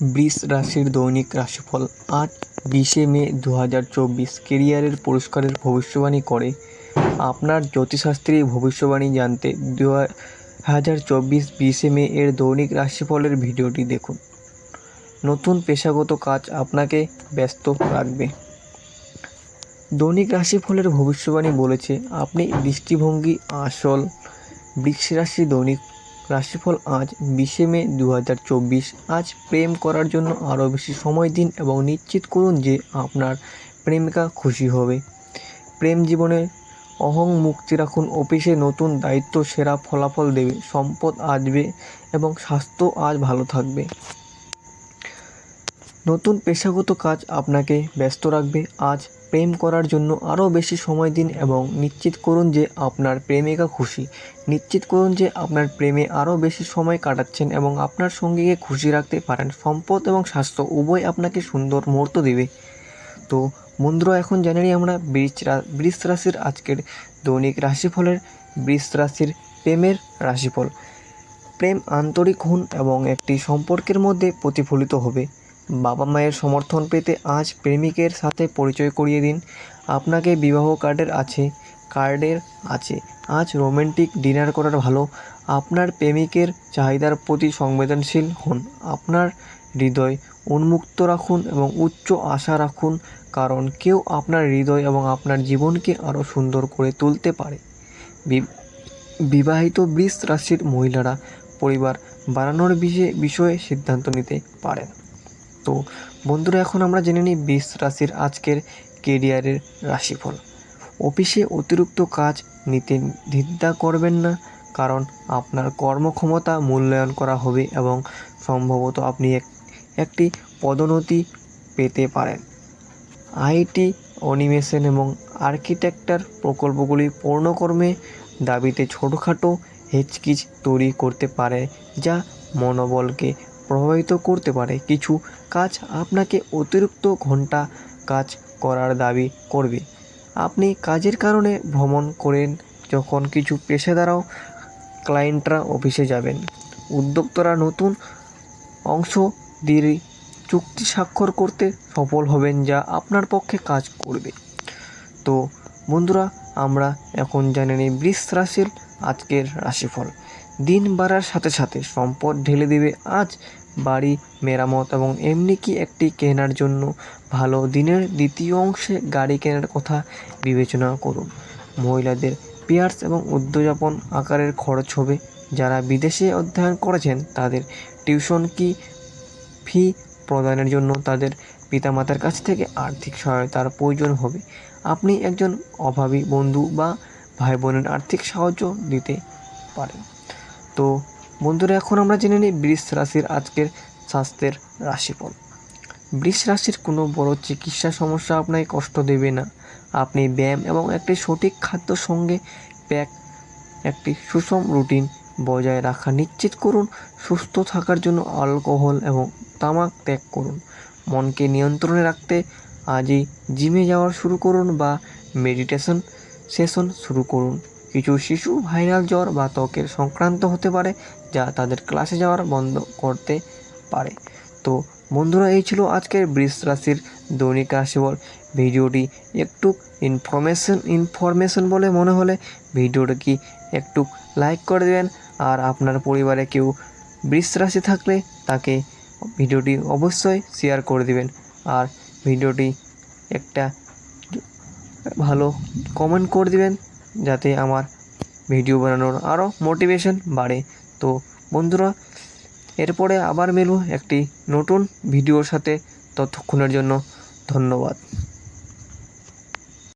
বৃষ রাশির দৈনিক রাশিফল আজ বিশে মে দু হাজার চব্বিশ। কেরিয়ারের পুরস্কারের ভবিষ্যবাণী করে। আপনার জ্যোতিষশাস্ত্রী ভবিষ্যবাণী জানতে দু হাজার চব্বিশ বিশে মে এর দৈনিক রাশিফলের ভিডিওটি দেখুন। নতুন পেশাগত কাজ আপনাকে ব্যস্ত রাখবে। দৈনিক রাশিফলের ভবিষ্যবাণী বলেছে, আপনি দৃষ্টিভঙ্গি আসল বৃক্ষ রাশি দৈনিক রাশিফল আজ বিশে মে দু হাজার চব্বিশ। আজ প্রেম করার জন্য আরও বেশি সময় দিন এবং নিশ্চিত করুন যে আপনার প্রেমিকা খুশি হবে। প্রেম জীবনে অহং মুক্তি রাখুন, অফিসে নতুন দায়িত্ব, সেরা ফলাফল দেবে, সম্পদ আসবে এবং স্বাস্থ্য আজ ভালো থাকবে। নতুন পেশাগত কাজ আপনাকে ব্যস্ত রাখবে। আজ প্রেম করার জন্য আরও বেশি সময় দিন এবং নিশ্চিত করুন যে আপনার প্রেমিকা খুশি। নিশ্চিত করুন যে আপনার প্রেমে আরও বেশি সময় কাটাচ্ছেন এবং আপনার সঙ্গীকে খুশি রাখতে পারেন। সম্পদ এবং স্বাস্থ্য উভয় আপনাকে সুন্দর মুহূর্ত দেবে। তো বন্ধুরা, এখন জানি আমরা বৃষ বৃষ রাশির আজকের দৈনিক রাশিফলের। বৃষ রাশির প্রেমের রাশিফল। প্রেম আন্তরিক হন এবং একটি সম্পর্কের মধ্যে প্রতিফলিত হবে। বাবা মায়ের সমর্থন পেতে আজ প্রেমিকের সাথে পরিচয় করিয়ে দিন। আপনাকে বিবাহ কার্ডের আছে কার্ডের আছে। আজ রোমান্টিক ডিনার করার ভালো। আপনার প্রেমিকের চাহিদার প্রতি সংবেদনশীল হন। আপনার হৃদয় উন্মুক্ত রাখুন এবং উচ্চ আশা রাখুন, কারণ কেউ আপনার হৃদয় এবং আপনার জীবনকে আরও সুন্দর করে তুলতে পারে। বিবাহিত বৃষ রাশির মহিলারা পরিবার বাড়ানোর বিষয়ে সিদ্ধান্ত নিতে পারেন। তো বন্ধুরা, এখন আমরা জেনে নিই বৃষ রাশির আজকের কেরিয়ারের রাশিফল। অফিসে অতিরিক্ত কাজ নিতে দ্বিধা করবেন না, কারণ আপনার কর্মক্ষমতা মূল্যায়ন করা হবে এবং সম্ভবত আপনি এক, একটি পদোন্নতি পেতে পারেন। আইটি, অ্যানিমেশন এবং আর্কিটেকচার প্রকল্পগুলি পূর্ণকর্মে দাবিতে ছোটোখাটো হেচকিচ তৈরি করতে পারে, যা মনোবলকে প্রভাবিত করতে পারে। কিছু কাজ আপনাকে অতিরিক্ত ঘণ্টা কাজ করার দাবি করবে। আপনি কাজের কারণে ভ্রমণ করেন যখন কিছু পেশাদারও ক্লায়েন্টরা অফিসে যাবেন। উদ্যোক্তারা নতুন অংশ দিয়ে চুক্তি স্বাক্ষর করতে সফল হবেন যা আপনার পক্ষে কাজ করবে। তো বন্ধুরা, আমরা এখন জানি নিই বৃষ রাশির আজকের রাশিফল। দিন বাড়ার সাথে সাথে সম্পদ ঢেলে দেবে। আজ বাড়ি, মেরামত এবং এমনি কি একটি কেনার জন্য ভালো? দিনের দ্বিতীয় অংশে গাড়ি কেনার কথা বিবেচনা করুন। মহিলাদের পিয়ার্স এবং উদ্যোযাপন আকারের খরচ হবে। যারা বিদেশে অধ্যয়ন করেছেন, তাদের টিউশন কি ফি প্রদানের জন্য তাদের পিতামাতার কাছ থেকে আর্থিক সহায়তার প্রয়োজন হবে? আপনি একজন অভাবী বন্ধু বা ভাই বোনের আর্থিক সাহায্য দিতে পারেন। তো বন্ধুরা, এখন আমরা জেনে নিই বৃষ রাশির আজকের স্বাস্থ্যের রাশিফল। বৃষ রাশির কোনো বড় চিকিৎসা সমস্যা আপনাকে কষ্ট দেবে না। আপনি ব্যায়াম এবং একটি সঠিক খাদ্য সঙ্গে প্যাক, একটি সুষম রুটিন বজায় রাখা নিশ্চিত করুন। সুস্থ থাকার জন্য অ্যালকোহল এবং তামাক ত্যাগ করুন। মনকে নিয়ন্ত্রণে রাখতে আজই জিমে যাওয়ার শুরু করুন বা মেডিটেশন সেশন শুরু করুন। কিছু শিশু ভাইরাল জ্বর বা ত্বকের সংক্রান্ত হতে পারে যা তাদের ক্লাসে যাওয়ার বন্ধ করতে পারে। তো বন্ধুরা, এই ছিল আজকের বৃষ রাশির দৈনিক রাশিফল। ভিডিওটি একটু ইনফরমেশন ইনফরমেশন বলে মনে হলে ভিডিওটা কি একটু লাইক করে দেবেন। আর আপনার পরিবারে কেউ বৃষ রাশি থাকলে তাকে ভিডিওটি অবশ্যই শেয়ার করে দিবেন। আর ভিডিওটি একটা ভালো কমেন্ট করে দিবেন। যাতে আমার ভিডিও বানানোর আরও মোটিভেশন বাড়ে। তো বন্ধুরা, এরপরে আবার মেলু একটি নতুন ভিডিওর সাথে। ততক্ষণের জন্য ধন্যবাদ।